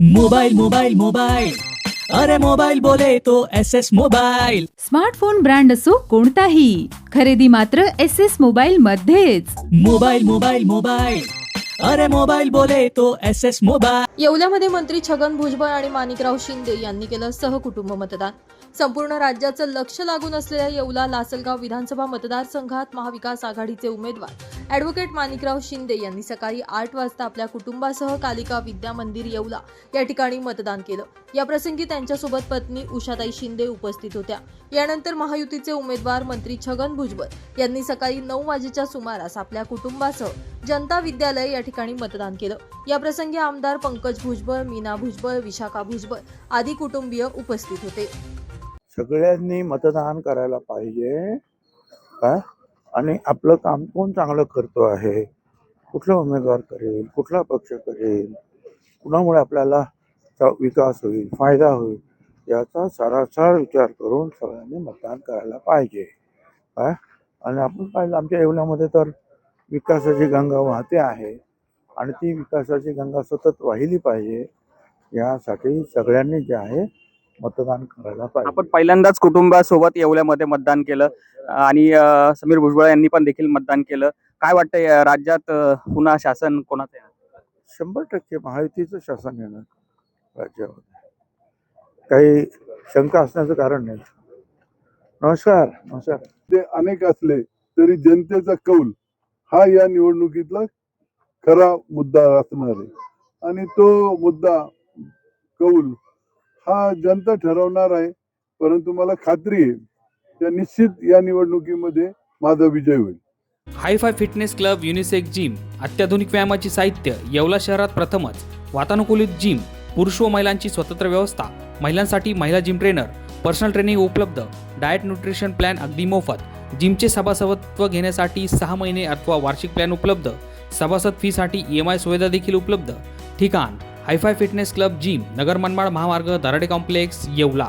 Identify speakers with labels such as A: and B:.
A: Mobile mobile mobile अरे mobile बोले तो S S mobile
B: smartphone brand असो कोणताही खरेदी मात्र एस एस मोबाईल मध्येच.
A: मोबाइल मोबाइल मोबाइल अरे मोबाइल बोले तो एस एस मोबाइल
C: येवल्यामध्ये मंत्री छगन भुजबळ आणि माणिकराव शिंदे यांनी केलं सहकुटुंब मतदान. संपूर्ण राज्याचं लक्ष लागून असलेल्या येवला लासलगाव विधानसभा मतदारसंघात महाविकास आघाडीचे उमेदवार ॲडव्होकेट माणिकराव शिंदे यांनी सकाळी आठ वाजता आपल्या कुटुंबासह कालिका विद्या मंदिर येवला. या ठिकाणी मतदान केलं. या प्रसंगी त्यांच्यासोबत पत्नी उषाताई शिंदे उपस्थित होत्या. यानंतर महायुतीचे उमेदवार मंत्री छगन भुजबळ यांनी सकाळी नऊ वाजेच्या सुमारास आपल्या कुटुंबासह जनता विद्यालय या ठिकाणी मतदान केलं. या प्रसंगी आमदार पंकज भुजबळ मीना भुजबळ विशाखा भुजबळ आदी कुटुंबीय उपस्थित होते.
D: सगळ्यांनी मतदान करायला पाहिजे. आणि आपलं काम कोण चांगलं करतो आहे? कुठला उमेदवार करेल? कुठला पक्ष करेल? कुणामुळे आपल्याला चा- विकास होईल फायदा होईल? याचा सारासार विचार करून सगळ्यांनी मतदान करायला पाहिजे. काय आणि आपण पाहिलं आमच्या येवल्यामध्ये तर विकासाची गंगा वाहते आहे. आणि ती विकासाची गंगा सतत वाहिली पाहिजे. यासाठी सगळ्यांनी जे आहे मतदान करायला पाहिजे.
E: आपण पहिल्यांदाच कुटुंबासोबत येवल्यामध्ये मतदान केलं. आणि अं, समीर भुजबळ यांनी पण देखील मतदान केलं. काय वाटतंय अं, राज्यात अं, पुन्हा शासन कोणाचं आहे?
D: शंभर टक्के महायुतीचं शासन येणार राज्यामध्ये. काही शंका असण्याचं कारण नाही. नमस्कार नमस्कार.
F: ते अनेक असले तरी जनतेचा कौल हा या निवडणुकीतला खरा मुद्दा असणार. आहे आणि तो मुद्दा कौल हा जनता ठरवणार आहे परंतु मला खात्री आहे त्या निश्चित या निवडणुकीमध्ये माझा विजय होईल.
G: Hi fi fitness club unisex gym अत्याधुनिक व्यायामाची साहित्य येवला शहरात प्रथमच वातानुकूलित जिम पुरुष व महिलांची स्वतंत्र व्यवस्था महिलांसाठी महिला जिम ट्रेनर पर्सनल ट्रेनिंग उपलब्ध डाएट न्यूट्रिशन प्लॅन अगदी मोफत जिमचे सभासदत्व घेण्यासाठी सहा महिने अथवा वार्षिक प्लॅन उपलब्ध सभासद फीसाठी ई एम आय सुविधा देखील उपलब्ध ठिकाण hi fi fitness club gym Nagar Manmad महामार्ग दराडे कॉम्प्लेक्स येवला.